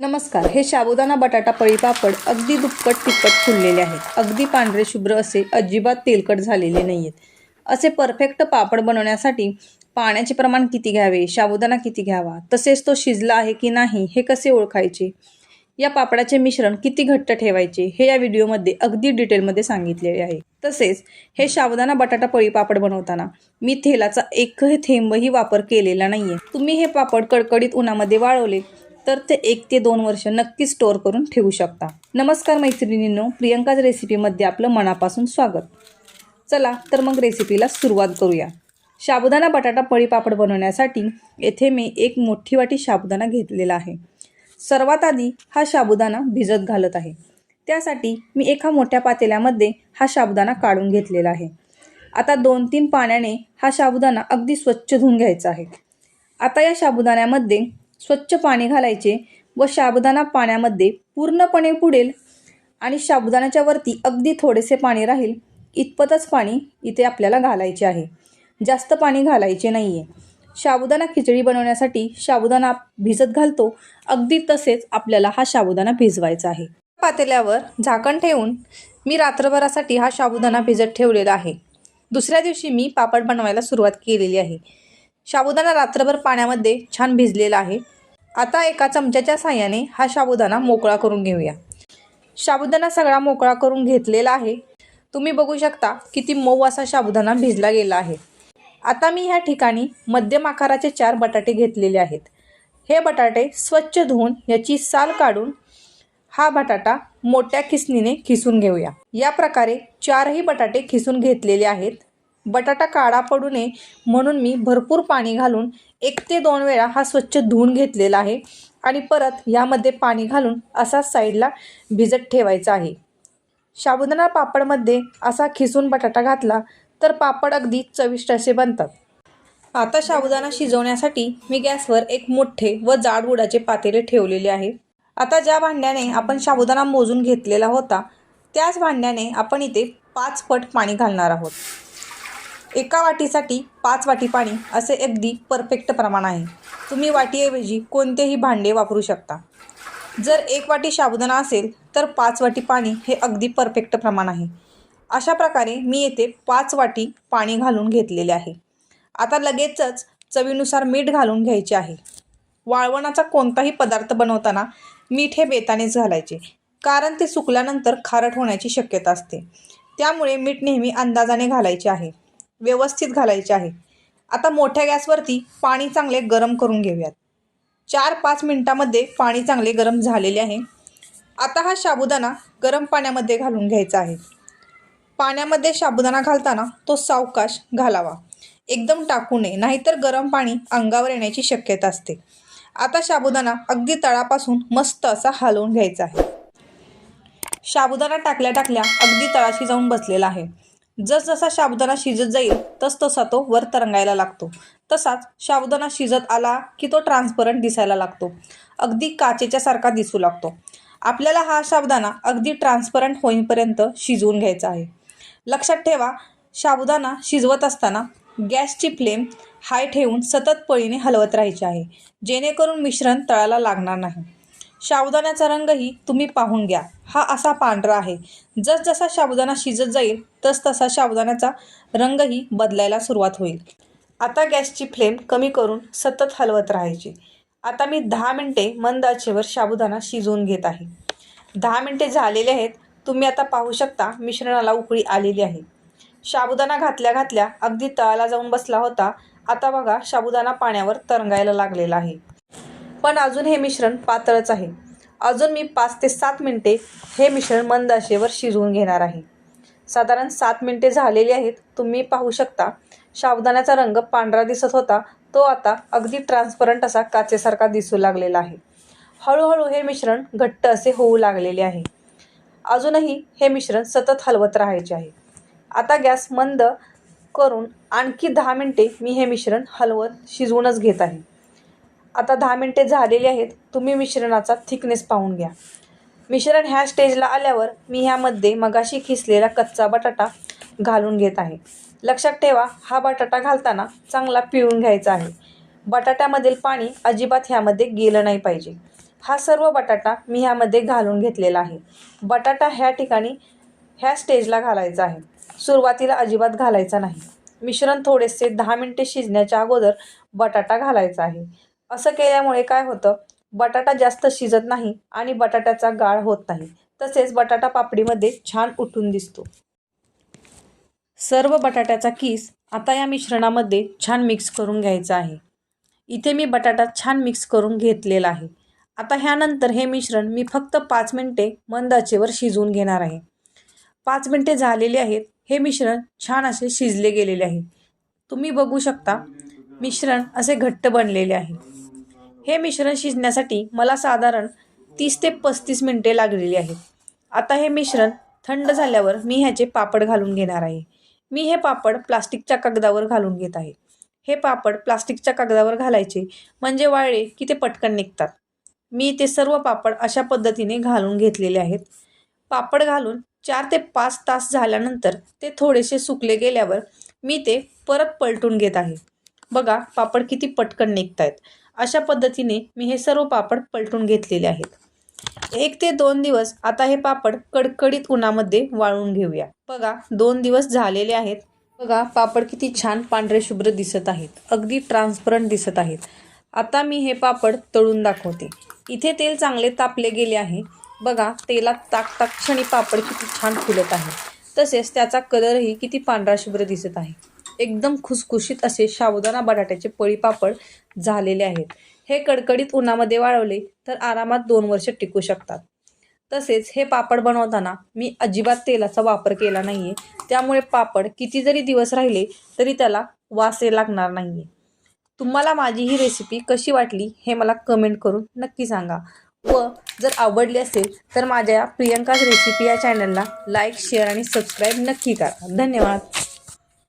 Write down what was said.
नमस्कार. हे साबुदाणा बटाटा पळी पापड अगदी दुप्पट तिप्पट फुललेले आहेत. अगदी पांढरे शुभ्र असे अजिबात तेलकट झालेले नाही आहेत असे परफेक्ट पापड बनवण्यासाठी पाण्याचे प्रमाण किती घ्यावे साबुदाणा किती घ्यावा तसेच तो शिजला आहे की नाही हे कसे ओळखायचे? या पापडाचे मिश्रण किती घट्ट ठेवायचे हे या व्हिडिओमध्ये अगदी डिटेलमध्ये सांगितलेले आहे. तसेच हे साबुदाणा बटाटा पळी पापड बनवताना मी तेलाचा एकही थेंबही वापर केलेला नाही आहे तुम्ही हे पापड कडकडीत उन्हामध्ये वाळवले तर ते एक ते दोन वर्ष नक्की स्टोअर करून ठेवू शकता. नमस्कार मैत्रिणींनो प्रियंकाच रेसिपीमध्ये आपलं मनापासून स्वागत. चला तर मग रेसिपीला सुरुवात करूया. साबुदाणा बटाटा पळी पापड बनवण्यासाठी येथे मी एक मोठी वाटी साबुदाणा घेतलेला आहे. सर्वात आधी हा साबुदाणा भिजत घालत आहे. त्यासाठी मी एका मोठ्या पातेल्यामध्ये हा साबुदाणा काढून घेतलेला आहे. आता दोन तीन पाण्याने हा साबुदाणा अगदी स्वच्छ धुवून घ्यायचा आहे. आता या साबुदाण्यामध्ये स्वच्छ पाणी घालायचे व साबुदाणा पाण्यामध्ये पूर्णपणे पुढेल आणि साबुदाण्याच्या वरती अगदी थोडेसे पाणी राहील. इतपतच पाणी इथे आपल्याला घालायचे आहे. जास्त पाणी घालायचे नाही आहे साबुदाणा खिचडी बनवण्यासाठी साबुदाणा भिजत घालतो. अगदी तसेच आपल्याला हा साबुदाणा भिजवायचा आहे. पातेल्यावर झाकण ठेवून मी रात्रभरासाठी हा साबुदाणा भिजत ठेवलेला आहे. दुसऱ्या दिवशी मी पापड बनवायला सुरुवात केलेली आहे. साबुदाणा रात्रभर पाण्यामध्ये छान भिजलेला आहे. आता एका चमच्याच्या साह्याने हा साबुदाणा मोकळा करून घेऊया. साबुदाणा सगळा मोकळा करून घेतलेला आहे. तुम्ही बघू शकता किती मऊ असा साबुदाणा भिजला गेला आहे. आता मी ह्या ठिकाणी मध्यम आकाराचे चार बटाटे घेतलेले आहेत. हे बटाटे स्वच्छ धुवून याची साल काढून हा बटाटा मोठ्या खिसणीने खिसून घेऊया. या प्रकारे चारही बटाटे खिसून घेतलेले आहेत. बटाटा काळा पडू नये म्हणून मी भरपूर पाणी घालून एक ते दोन वेळा हा स्वच्छ धुवून घेतलेला आहे. आणि परत यामध्ये पाणी घालून असा साईडला भिजत ठेवायचा आहे. साबुदाणा पापडमध्ये असा खिसून बटाटा घातला तर पापड अगदी चविष्ट असे बनतात. आता साबुदाणा शिजवण्यासाठी मी गॅसवर एक मोठे व जाड उडाचे पातेले ठेवलेले आहे. आता ज्या भांड्याने आपण साबुदाणा मोजून घेतलेला होता त्याच भांड्याने आपण इथे पाच पट पाणी घालणार आहोत. एका वाटीसाठी पाच वाटी पाणी असे अगदी परफेक्ट प्रमाण आहे. तुम्ही वाटीऐवजी कोणतेही भांडे वापरू शकता. जर एक वाटी साबुदाणा असेल तर पाच वाटी पाणी हे अगदी परफेक्ट प्रमाण आहे. अशा प्रकारे मी येथे पाच वाटी पाणी घालून घेतलेले आहे. आता लगेचच चवीनुसार मीठ घालून घ्यायचे आहे. वाळवणाचा कोणताही पदार्थ बनवताना मीठ हे बेतानेच घालायचे कारण ते सुकल्यानंतर खारट होण्याची शक्यता असते. त्यामुळे मीठ नेहमी अंदाजाने घालायचे आहे. व्यवस्थित घालायचे आहे. आता मोठ्या गॅसवरती पाणी चांगले गरम करून घेऊयात. चार पाच मिनटामध्ये पाणी चांगले गरम झालेले आहे. आता हा साबुदाणा गरम पाण्यामध्ये घालून घ्यायचा आहे. पाण्यामध्ये साबुदाणा घालताना तो सावकाश घालावा. एकदम टाकू नये नाहीतर गरम पाणी अंगावर येण्याची शक्यता असते. आता साबुदाणा अगदी तळापासून मस्त असा हलवून घ्यायचा आहे. साबुदाणा टाकल्या टाकल्या अगदी तळाशी जाऊन बसलेला आहे. जसजसा साबुदाणा शिजत जाईल तसतसा तो वर तरंगायला लागतो. तसाच साबुदाणा शिजत आला की तो ट्रान्सपरंट दिसायला लागतो. अगदी काचेच्या सारखा दिसू लागतो. आपल्याला हा साबुदाणा अगदी ट्रान्सपरंट होईपर्यंत शिजवून घ्यायचा आहे. लक्षात ठेवा साबुदाणा शिजवत असताना गॅसची फ्लेम हाय ठेवून सतत पळीने हलवत राहायची आहे. जेणेकरून मिश्रण तळाला लागणार नाही. साबुदाण्याचा रंगही तुम्ही पाहून घ्या. हा असा पांढरा आहे. जसजसा साबुदाणा शिजत जाईल तसतसा साबुदाण्याचा रंगही बदलायला सुरुवात होईल. आता गॅसची फ्लेम कमी करून सतत हलवत राहायची. आता मी दहा मिनटे मंद आचेवर साबुदाणा शिजवून घेत आहे. दहा मिनटे झालेले आहेत. तुम्ही आता पाहू शकता मिश्रणाला उकळी आलेली आहे. साबुदाणा घातल्या घातल्या अगदी तळाला जाऊन बसला होता. आता बघा साबुदाणा पाण्यावर तरंगायला लागलेला आहे. पण अजून हे मिश्रण पातळच आहे. अजून मी पाच ते सात मिनटे हे मिश्रण मंद आशेवर शिजवून घेणार आहे. साधारण सात मिनटे झालेली आहेत. तुम्ही पाहू शकता साबुदाण्याचा रंग पांढरा दिसत होता. तो आता अगदी ट्रान्सपरंट असा काचेसारखा दिसू लागलेला आहे. हळूहळू हे मिश्रण घट्ट असे होऊ लागलेले आहे. अजूनही हे मिश्रण सतत हलवत राहायचे आहे. आता गॅस मंद करून आणखी दहा मिनटे मी हे मिश्रण हलवत शिजवूनच घेत आहे. आता दहा मिनटे झालेली आहेत तुम्ही मिश्रणाचा थिकनेस पाहून घ्या. मिश्रण ह्या स्टेजला आल्यावर मी ह्यामध्ये मगाशी खिसलेला कच्चा बटाटा घालून घेत आहे. लक्षात ठेवा हा बटाटा घालताना चांगला पिळून घ्यायचा आहे. बटाट्यामधील पाणी अजिबात ह्यामध्ये गेलं नाही पाहिजे. हा सर्व बटाटा मी ह्यामध्ये घालून घेतलेला आहे. बटाटा ह्या ठिकाणी ह्या स्टेजला घालायचा आहे. सुरुवातीला अजिबात घालायचा नाही. मिश्रण थोडेसे दहा मिनटे शिजण्याच्या अगोदर बटाटा घालायचा आहे. असं केल्यामुळे काय होतं? बटाटा जास्त शिजत नाही आणि बटाट्याचा गाळ होत नाही. तसेच बटाटा पापडीमध्ये छान उठून दिसतो. सर्व बटाट्याचा किस आता या मिश्रणामध्ये छान मिक्स करून घ्यायचा आहे. इथे मी बटाटा छान मिक्स करून घेतलेला आहे. आता ह्यानंतर हे मिश्रण मी फक्त पाच मिनटे मंद आचेवर शिजवून घेणार आहे. पाच मिनटे झालेली आहेत. हे मिश्रण छान असे शिजले गेलेले आहे. तुम्ही बघू शकता मिश्रण असे घट्ट बनलेले आहे. हे मिश्रण शिजण्यासाठी मला साधारण तीस ते पस्तीस मिनटे लागलेली आहेत. आता हे मिश्रण थंड झाल्यावर मी ह्याचे पापड घालून घेणार आहे. मी हे पापड प्लास्टिकच्या कागदावर घालून घेत आहे. हे पापड प्लास्टिकच्या कागदावर घालायचे म्हणजे वाळले की ते पटकन निघतात. मी ते सर्व पापड अशा पद्धतीने घालून घेतलेले आहेत. पापड घालून चार ते पाच तास झाल्यानंतर ते थोडेसे सुकले गेल्यावर मी ते परत पलटून घेत आहे. बघा पापड किती पटकन निघत आहेत अशा पद्धतीने मी हे सर्व पापड पलटून घेतलेले आहेत. एक ते दोन दिवस आता हे पापड कडकडीत उन्हामध्ये वाळून घेऊया. बघा दोन दिवस झालेले आहेत. बघा पापड किती छान पांढरे शुभ्र दिसत आहेत. अगदी ट्रान्सपरंट दिसत आहेत. आता मी हे पापड तळून दाखवते. इथे तेल चांगले तापले गेले आहे. बघा तेलात ताक ताक क्षणी पापड किती छान फुलत आहे. तसेच त्याचा कलरही किती पांढरा शुभ्र दिसत आहे. एकदम खुसखुशीत असे साबुदाणा बटाट्याचे पळी पापड झालेले आहेत. हे कडकडीत उन्हामध्ये वाळवले तर आरामात दोन वर्ष टिकू शकतात. तसेच हे पापड बनवताना मी अजिबात तेलाचा वापर केला नाही आहे त्यामुळे पापड किती जरी दिवस राहिले तरी त्याला वास लागणार नाही आहे तुम्हाला माझी ही रेसिपी कशी वाटली हे मला कमेंट करून नक्की सांगा. व जर आवडली असेल तर माझ्या प्रियंकाच रेसिपी या चॅनलला लाईक शेअर आणि सबस्क्राईब नक्की करा. धन्यवाद.